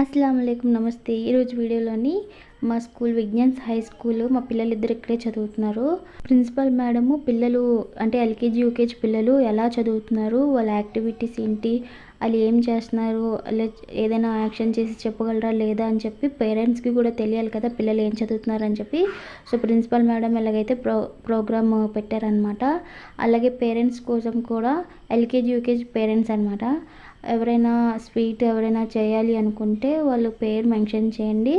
అస్సలం నమస్తే. ఈరోజు వీడియోలోని మా స్కూల్ విజ్ఞాన్స్ హై స్కూల్ మా పిల్లలు ఇద్దరు ఇక్కడే చదువుతున్నారు. ప్రిన్సిపల్ మేడము పిల్లలు అంటే ఎల్కేజీ యూకేజీ పిల్లలు ఎలా చదువుతున్నారు? వాళ్ళ యాక్టివిటీస్ ఏంటి? వాళ్ళు ఏం చేస్తున్నారు? ఏదైనా యాక్షన్ చేసి చెప్పగలరా లేదా అని చెప్పి పేరెంట్స్కి కూడా తెలియాలి కదా పిల్లలు ఏం చదువుతున్నారు అని చెప్పి. సో ప్రిన్సిపల్ మేడం ఎలాగైతే ప్రో ప్రోగ్రామ్ పెట్టారనమాట అలాగే పేరెంట్స్ కోసం కూడా ఎల్కేజీ యూకేజీ పేరెంట్స్ అనమాట ఎవరైనా స్వీట్ ఎవరైనా చేయాలి అనుకుంటే వాళ్ళు పేరు మెన్షన్ చేయండి.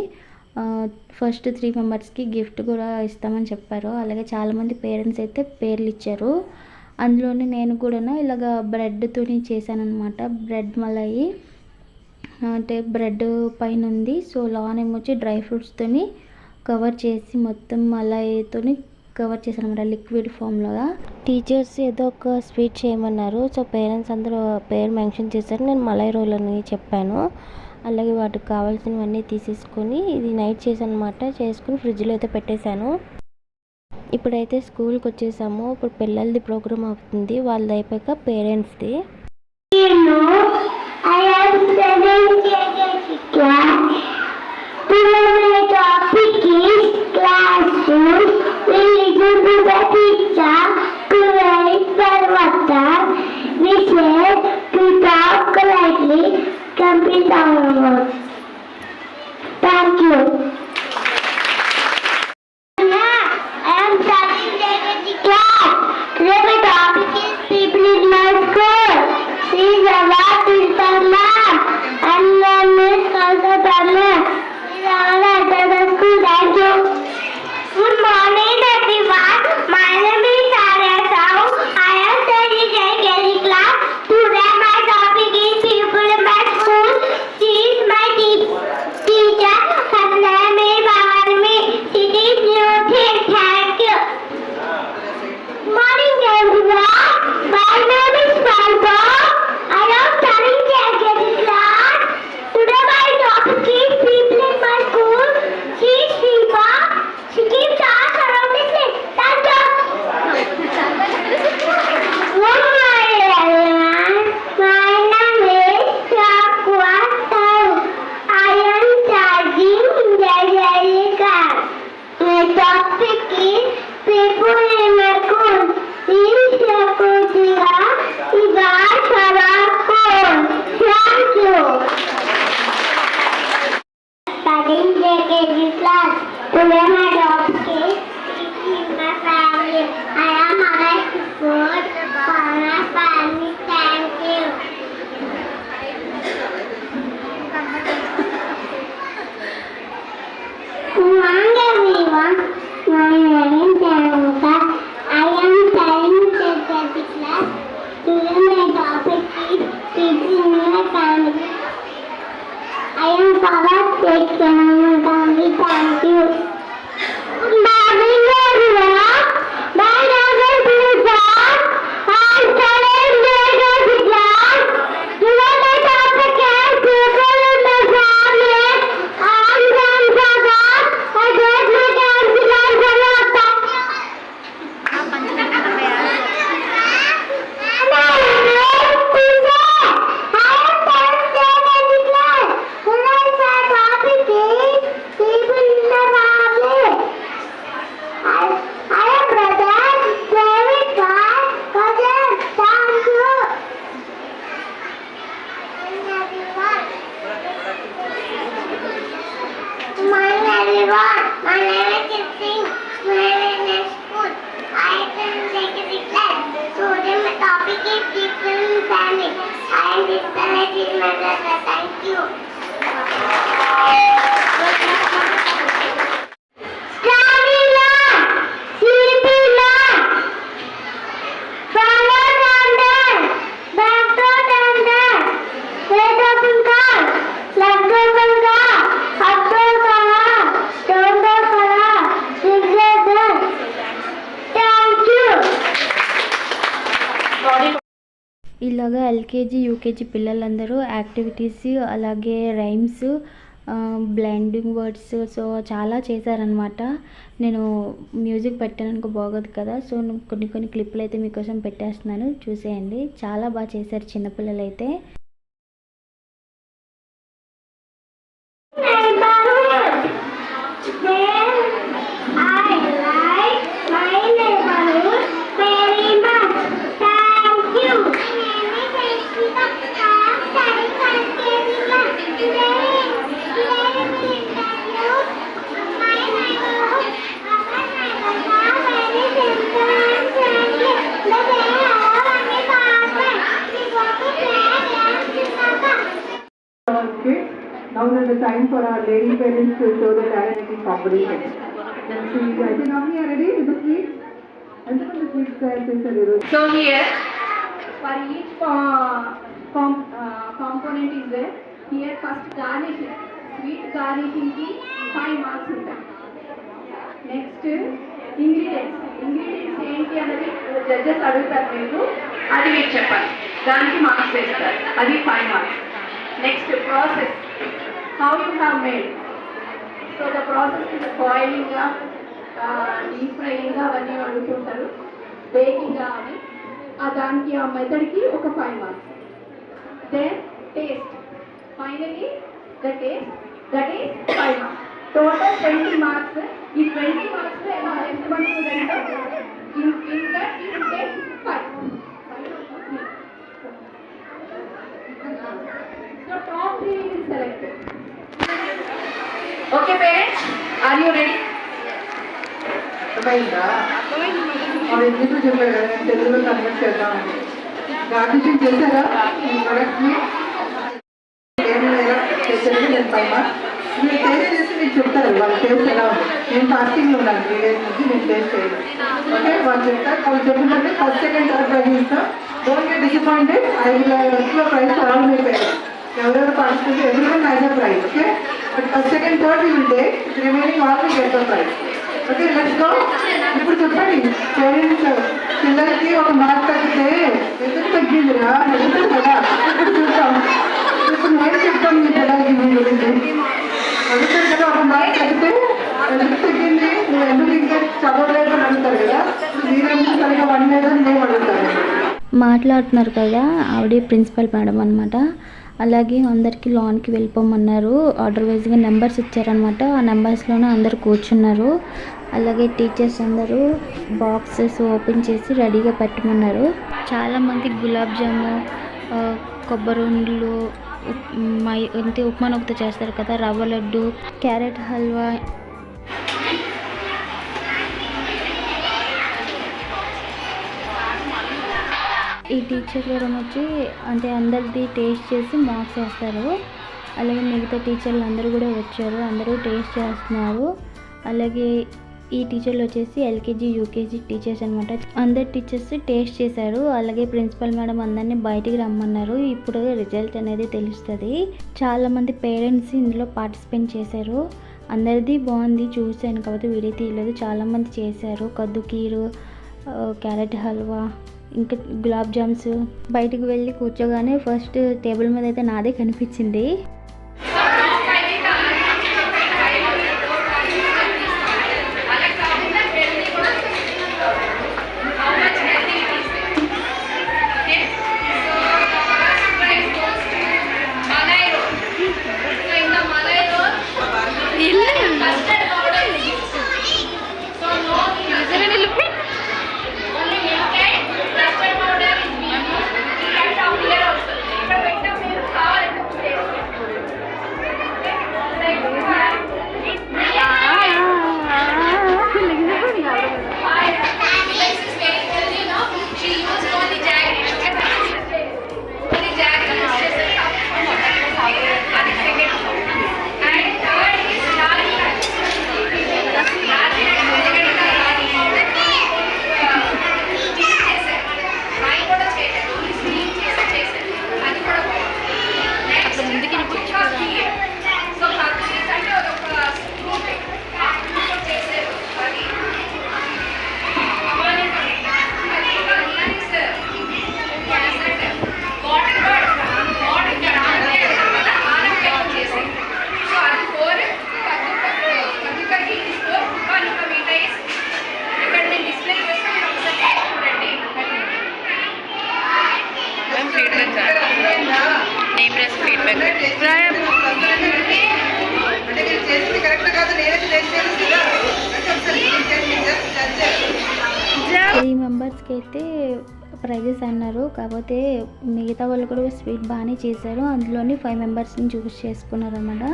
ఫస్ట్ త్రీ మెంబర్స్కి గిఫ్ట్ కూడా ఇస్తామని చెప్పారు. అలాగే చాలామంది పేరెంట్స్ అయితే పేర్లు ఇచ్చారు. అందులోనే నేను కూడా ఇలాగ బ్రెడ్తోని చేశాను అనమాట బ్రెడ్ మలయి అంటే బ్రెడ్ పైన ఉంది సో లాన్ వచ్చి డ్రై ఫ్రూట్స్తోని కవర్ చేసి మొత్తం మలాయితోని కవర్ చేశాను అనమాట లిక్విడ్ ఫామ్లోగా టీచర్స్ ఏదో ఒక స్వీట్ చేయమన్నారు. సో పేరెంట్స్ అందరూ పేరు మెన్షన్ చేశారు. నేను మలై రోల్ అని చెప్పాను. అలాగే వాటికి కావాల్సినవన్నీ తీసేసుకొని ఇది నైట్ చేశాను అనమాట చేసుకుని ఫ్రిడ్జ్లో అయితే పెట్టేశాను. ఇప్పుడైతే స్కూల్కి వచ్చేసాము. ఇప్పుడు పిల్లలది ప్రోగ్రామ్ అవుతుంది. వాళ్ళది అయిపోయాక పేరెంట్స్ది Baba takes an angry thank you. I can take a class. So then my topic is different family. I am my brother. Thank you. ఇలాగా ఎల్కేజీ యూకేజీ పిల్లలందరూ యాక్టివిటీస్ అలాగే రైమ్స్ బ్లెండింగ్ వర్డ్స్ సో చాలా చేశారనమాట నేను music పెట్టాను బాగోదు కదా so కొన్ని కొన్ని క్లిప్లు అయితే మీకోసం పెట్టేస్తున్నాను. చూసేయండి. చాలా బాగా చేశారు చిన్నపిల్లలు అయితే Now is the time for our lady parents to show their talent in competition. Let's see, I think how many are ready with the sweets? ఎంతమంది స్వీట్స్ తయారు చేశారు ఈరోజు So here, for each co- com- uh, component is there. Here first garnishing, sweet garnishing కి five marks ఉంటాయి. Next ingredients ingredients ఏంటి అన్నది judges అడుగుతారు మీకు అది మీరు చెప్పాలి దానికి మార్క్స్ వేస్తారు అది five marks next process how you have made so the process is boiling deep frying అవన్నీ అడుగుతుంటారు బేకింగ్ అని ఆ దానికి ఆ మెథడ్కి ఒక five marks then taste finally the taste that is five marks total twenty marks ఈ ట్వంటీ మార్క్స్ ఎలా ఎంతమంది in in that you take five so top three will selected okay parents are you ready అర్థమైందా మరి ఇంగ్లీష్లో చెప్పారు కదా నేను తెలుగులో కన్వర్ట్ చేద్దామని గార్నిషింగ్ చేశారా ఈ ప్రొడక్ట్ని ఏమి ఎలా చేశారు నేను పైన మీరు టేస్ట్ చేసి మీకు చెప్తారు వాళ్ళ టేస్ట్ ఎలా ఉంది నేను ఫాస్టింగ్లో ఉన్నాను త్రీ డేస్ నుంచి నేను టేస్ట్ చేయను ఓకే వాళ్ళు చెప్తారు వాళ్ళు చెప్పినట్టు ఫస్ట్ సెకండ్ థర్డ్ ప్రైజ్ ఇస్తాం don't get disappointed I will ఎక్కువ ప్రైజ్ ఆల్ మీ పేరెంట్స్ ఎవరెవరు participate everyone I prize okay but first second third will take remaining all will get the okay let's go ఇప్పుడు చెప్పండి parents పిల్లలకి ఒక mark తగ్గితే ఎందుకు తగ్గిందిరా? ఎందుకు కదా? ఇప్పుడు చూద్దాం. ఇప్పుడు నేను చెప్తాను మీ పిల్లలకి మీ గురించి? అడుగుతారు కదా ఒక మార్క్ తగ్గితే ఎందుకు తగ్గింది? నువ్వు ఎందుకు ఇంకా చదవలేదు అని అడుగుతారు కదా? మీరెందుకు సరిగా వన్ లేదని మేము అడుగుతారు? మాట్లాడుతున్నారు కదా ఆవిడే ప్రిన్సిపల్ మేడం అనమాట అలాగే అందరికీ లాన్కి వెళ్ళిపోమన్నారు. ఆర్డర్ వైజ్గా నెంబర్స్ ఇచ్చారనమాట ఆ నెంబర్స్లోనే అందరు కూర్చున్నారు. అలాగే టీచర్స్ అందరూ బాక్సెస్ ఓపెన్ చేసి రెడీగా పెట్టమన్నారు. చాలామంది గులాబ్ జాము ఆ, కొబ్బరి ఉండలు మై అంటే ఉప్మా నొక్కితో చేస్తారు కదా రవ్వ లడ్డు క్యారెట్ హల్వా ఈ టీచర్ గారు వచ్చి అంటే అందరిది టేస్ట్ చేసి మార్క్స్ వేస్తారు. అలాగే మిగతా టీచర్లు అందరూ కూడా వచ్చారు. అందరూ టేస్ట్ చేస్తున్నారు. అలాగే ఈ టీచర్లు వచ్చేసి ఎల్కేజీ యూకేజీ టీచర్స్ అనమాట అందరు టీచర్స్ టేస్ట్ చేశారు. అలాగే ప్రిన్సిపల్ మేడం అందరినీ బయటికి రమ్మన్నారు. ఇప్పుడు రిజల్ట్ అనేది తెలుస్తుంది. చాలామంది పేరెంట్స్ ఇందులో పార్టిసిపేట్ చేశారు. అందరిది బాగుంది చూశాను కాబట్టి వీడియో తీయలేదు. చాలామంది చేశారు. కద్దు కీరు క్యారెట్ హల్వా ఇంకా గులాబ్ జామ్స్ బయటికి వెళ్ళి కూర్చోగానే ఫస్ట్ టేబుల్ మీద అయితే నాదే కనిపించింది. మెంబర్స్కి అయితే ప్రైజెస్ అన్నారు. కాకపోతే మిగతా వాళ్ళు కూడా స్వీట్ బాగానే చేశారు. అందులోని ఫైవ్ మెంబర్స్ని చూస్ చేసుకున్నారు అనమాట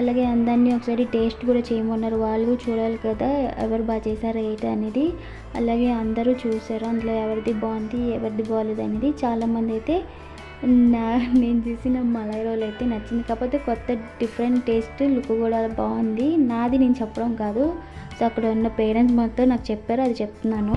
అలాగే అందరినీ ఒకసారి టేస్ట్ కూడా చేయమన్నారు. వాళ్ళు చూడాలి కదా ఎవరు బాగా చేశారు ఏంటి అనేది. అలాగే అందరూ చూశారు. అందులో ఎవరిది బాగుంది ఎవరిది బాగాలేదు అనేది. చాలామంది అయితే నా నేను చేసిన మలై రోల్ అయితే నచ్చింది. కాకపోతే కొత్త డిఫరెంట్ టేస్ట్ లుక్ కూడా బాగుంది. నాది నేను చెప్పడం కాదు. సో అక్కడ ఉన్న పేరెంట్స్ మొత్తం నాకు చెప్పారు. అది చెప్తున్నాను.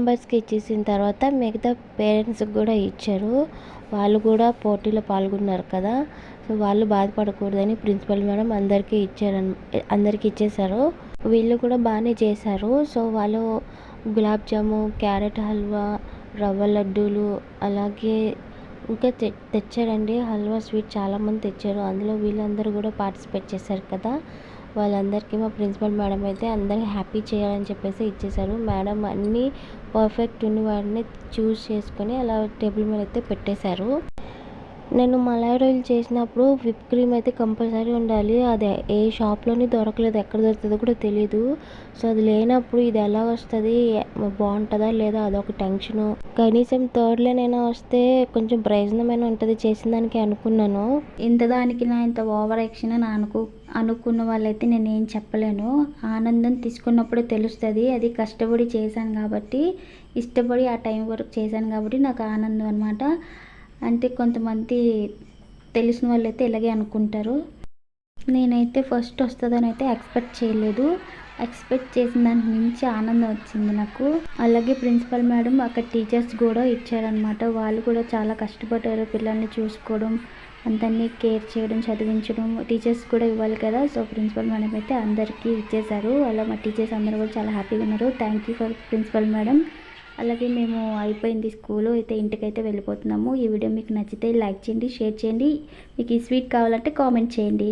మెంబర్స్కి ఇచ్చేసిన తర్వాత మిగతా పేరెంట్స్కి కూడా ఇచ్చారు. వాళ్ళు కూడా పోటీలో పాల్గొన్నారు కదా. సో వాళ్ళు బాధపడకూడదని ప్రిన్సిపల్ మేడం అందరికీ ఇచ్చారు అందరికీ ఇచ్చేశారు. వీళ్ళు కూడా బాగానే చేశారు. సో వాళ్ళు గులాబ్ జాము క్యారెట్ హల్వా రవ్వ లడ్డూలు అలాగే ఇంకా తె తెచ్చారండి. హల్వా స్వీట్ చాలామంది తెచ్చారు. అందులో వీళ్ళందరూ కూడా పార్టిసిపేట్ చేశారు కదా. వాళ్ళందరికీ మా ప్రిన్సిపల్ మేడం అయితే అందరికి హ్యాపీ చేయాలని చెప్పేసి ఇచ్చేశారు. మేడం అన్నీ పర్ఫెక్ట్ ఉన్న వాటిని చూస్ చేసుకొని అలా టేబుల్ మీద అయితే పెట్టేశారు. నేను మలై రోల్ చేసినప్పుడు విప్ క్రీమ్ అయితే కంపల్సరీ ఉండాలి. అది ఏ షాప్లోని దొరకలేదు ఎక్కడ దొరుకుతుందో కూడా తెలియదు సో అది లేనప్పుడు ఇది ఎలా వస్తుంది? బాగుంటుందా లేదా? అదొక టెన్షను. కనీసం థర్డ్లోనైనా వస్తే కొంచెం ప్రయోజనమైన ఉంటుంది చేసిన దానికి అనుకున్నాను. ఇంత దానికి నా ఇంత ఓవర్ యాక్షన్ అని అనుకు అనుకున్న వాళ్ళైతే నేను ఏం చెప్పలేను. ఆనందం తీసుకున్నప్పుడే తెలుస్తుంది. అది కష్టపడి చేశాను కాబట్టి ఇష్టపడి ఆ టైం వరకు చేశాను కాబట్టి నాకు ఆనందం అనమాట అంటే కొంతమంది తెలిసిన వాళ్ళైతే ఇలాగే అనుకుంటారు. నేనైతే ఫస్ట్ వస్తుందని అయితే ఎక్స్పెక్ట్ చేయలేదు. ఎక్స్పెక్ట్ చేసిన దానికి మించి ఆనందం వచ్చింది నాకు. అలాగే ప్రిన్సిపల్ మేడం అక్కడ టీచర్స్ కూడా ఇచ్చారనమాట వాళ్ళు కూడా చాలా కష్టపడ్డారు పిల్లల్ని చూసుకోవడం అందరినీ కేర్ చేయడం చదివించడం. టీచర్స్ కూడా ఇవ్వాలి కదా. సో ప్రిన్సిపల్ మేడం అయితే అందరికీ ఇచ్చేశారు. అలా మా టీచర్స్ అందరూ కూడా చాలా హ్యాపీగా ఉన్నారు. Thank you for principal madam. అలాగే మేము అయిపోయింది స్కూలు అయితే ఇంటికైతే వెళ్ళిపోతున్నాము. ఈ వీడియో మీకు నచ్చితే లైక్ చేయండి షేర్ చేయండి. మీకు ఈ స్వీట్ కావాలంటే కామెంట్ చేయండి.